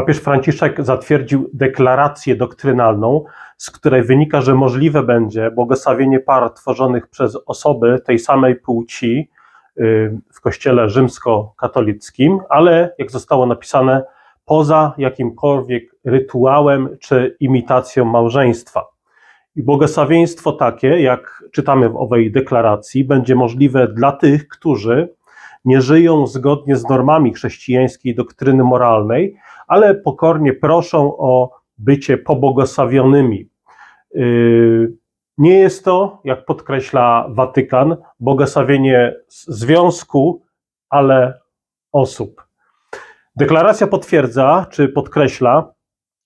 Papież Franciszek zatwierdził deklarację doktrynalną, z której wynika, że możliwe będzie błogosławienie par tworzonych przez osoby tej samej płci y, w kościele rzymskokatolickim, ale jak zostało napisane, poza jakimkolwiek rytuałem czy imitacją małżeństwa. I błogosławieństwo takie, jak czytamy w owej deklaracji, będzie możliwe dla tych, którzy nie żyją zgodnie z normami chrześcijańskiej doktryny moralnej, ale pokornie proszą o bycie pobłogosławionymi. Yy, nie jest to, jak podkreśla Watykan, błogosławienie związku, ale osób. Deklaracja potwierdza, czy podkreśla,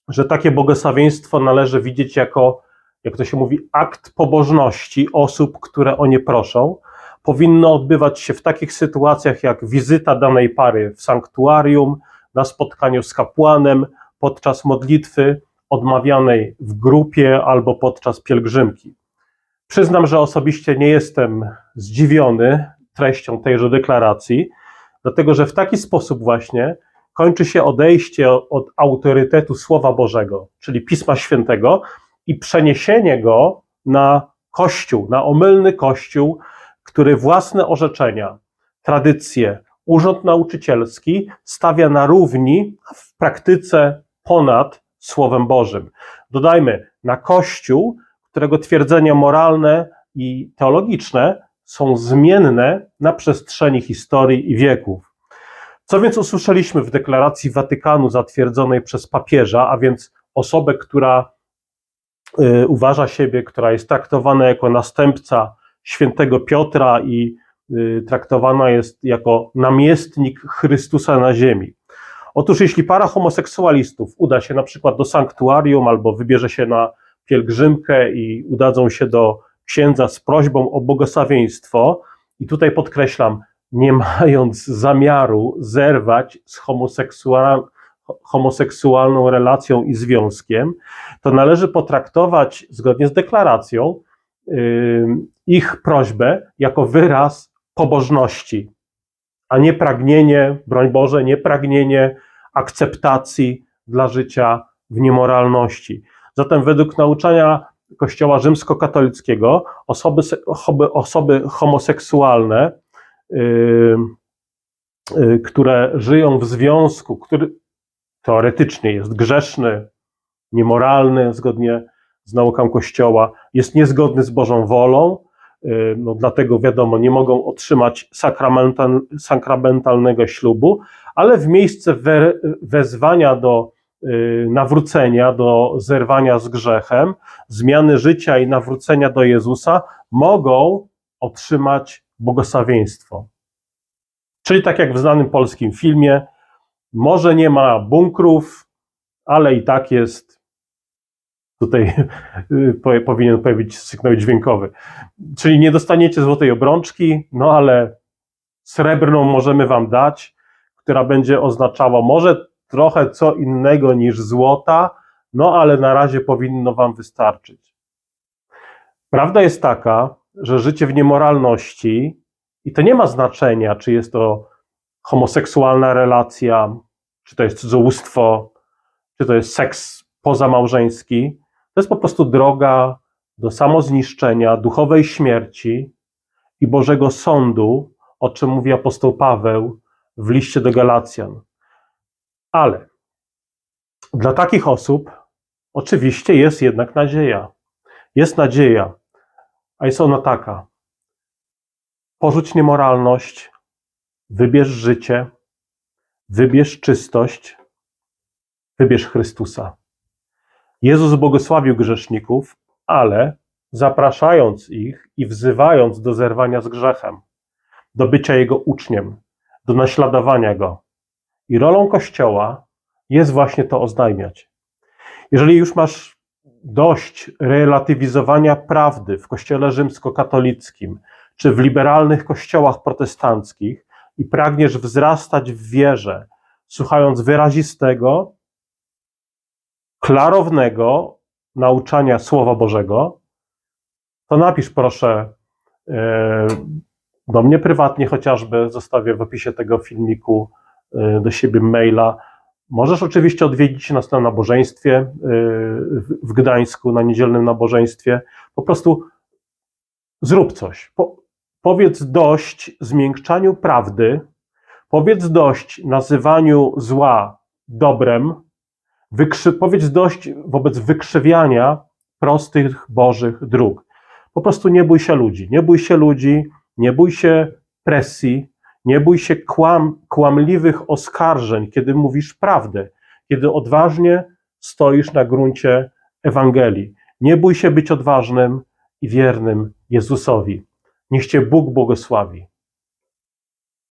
że takie błogosławieństwo należy widzieć jako, jak to się mówi, akt pobożności osób, które o nie proszą. Powinno odbywać się w takich sytuacjach jak wizyta danej pary w sanktuarium, na spotkaniu z kapłanem, podczas modlitwy odmawianej w grupie albo podczas pielgrzymki. Przyznam, że osobiście nie jestem zdziwiony treścią tejże deklaracji, dlatego że w taki sposób właśnie kończy się odejście od autorytetu Słowa Bożego, czyli Pisma Świętego, i przeniesienie go na Kościół, na omylny Kościół, który własne orzeczenia, tradycje, urząd nauczycielski stawia na równi, a w praktyce ponad Słowem Bożym. Dodajmy, na Kościół, którego twierdzenia moralne i teologiczne są zmienne na przestrzeni historii i wieków. Co więc usłyszeliśmy w deklaracji Watykanu zatwierdzonej przez papieża, a więc osobę, która y, uważa siebie, która jest traktowana jako następca świętego Piotra i traktowana jest jako namiestnik Chrystusa na ziemi. Otóż jeśli para homoseksualistów uda się na przykład do sanktuarium albo wybierze się na pielgrzymkę i udadzą się do księdza z prośbą o błogosławieństwo, i tutaj podkreślam, nie mając zamiaru zerwać z homoseksual, homoseksualną relacją i związkiem, to należy potraktować zgodnie z deklaracją ich prośbę jako wyraz pobożności, a nie pragnienie, broń Boże, nie pragnienie akceptacji dla życia w niemoralności. Zatem według nauczania Kościoła rzymskokatolickiego osoby, osoby, osoby homoseksualne Y, y, które żyją w związku, który teoretycznie jest grzeszny, niemoralny, zgodnie z nauką Kościoła, jest niezgodny z Bożą wolą, no dlatego wiadomo, nie mogą otrzymać sakramental, sakramentalnego ślubu, ale w miejsce we, wezwania do nawrócenia, do zerwania z grzechem, zmiany życia i nawrócenia do Jezusa, mogą otrzymać błogosławieństwo. Czyli tak jak w znanym polskim filmie, może nie ma bunkrów, ale i tak jest. Tutaj powinien pojawić sygnał dźwiękowy. Czyli nie dostaniecie złotej obrączki, no ale srebrną możemy wam dać, która będzie oznaczała może trochę co innego niż złota, no ale na razie powinno wam wystarczyć. Prawda jest taka, że życie w niemoralności, i to nie ma znaczenia, czy jest to homoseksualna relacja, czy to jest cudzołóstwo, czy to jest seks pozamałżeński, to jest po prostu droga do samozniszczenia, duchowej śmierci i Bożego Sądu, o czym mówi apostoł Paweł w liście do Galacjan. Ale dla takich osób oczywiście jest jednak nadzieja. Jest nadzieja, a jest ona taka: porzuć niemoralność, wybierz życie, wybierz czystość, wybierz Chrystusa. Jezus błogosławił grzeszników, ale zapraszając ich i wzywając do zerwania z grzechem, do bycia Jego uczniem, do naśladowania Go. I rolą Kościoła jest właśnie to oznajmiać. Jeżeli już masz dość relatywizowania prawdy w kościele rzymskokatolickim czy w liberalnych kościołach protestanckich i pragniesz wzrastać w wierze, słuchając wyrazistego, klarownego nauczania Słowa Bożego, to napisz proszę e, do mnie prywatnie chociażby, zostawię w opisie tego filmiku e, do siebie maila, Możesz oczywiście odwiedzić nas na nabożeństwie y, w- Gdańsku, na niedzielnym nabożeństwie. Po prostu zrób coś. Po, powiedz dość zmiękczaniu prawdy, powiedz dość nazywaniu zła dobrem, powiedz dość wobec wykrzywiania prostych Bożych dróg. Po prostu nie bój się ludzi, nie bój się ludzi, nie bój się presji, nie bój się kłam, kłamliwych oskarżeń, kiedy mówisz prawdę, kiedy odważnie stoisz na gruncie Ewangelii. Nie bój się być odważnym i wiernym Jezusowi. Niech Cię Bóg błogosławi.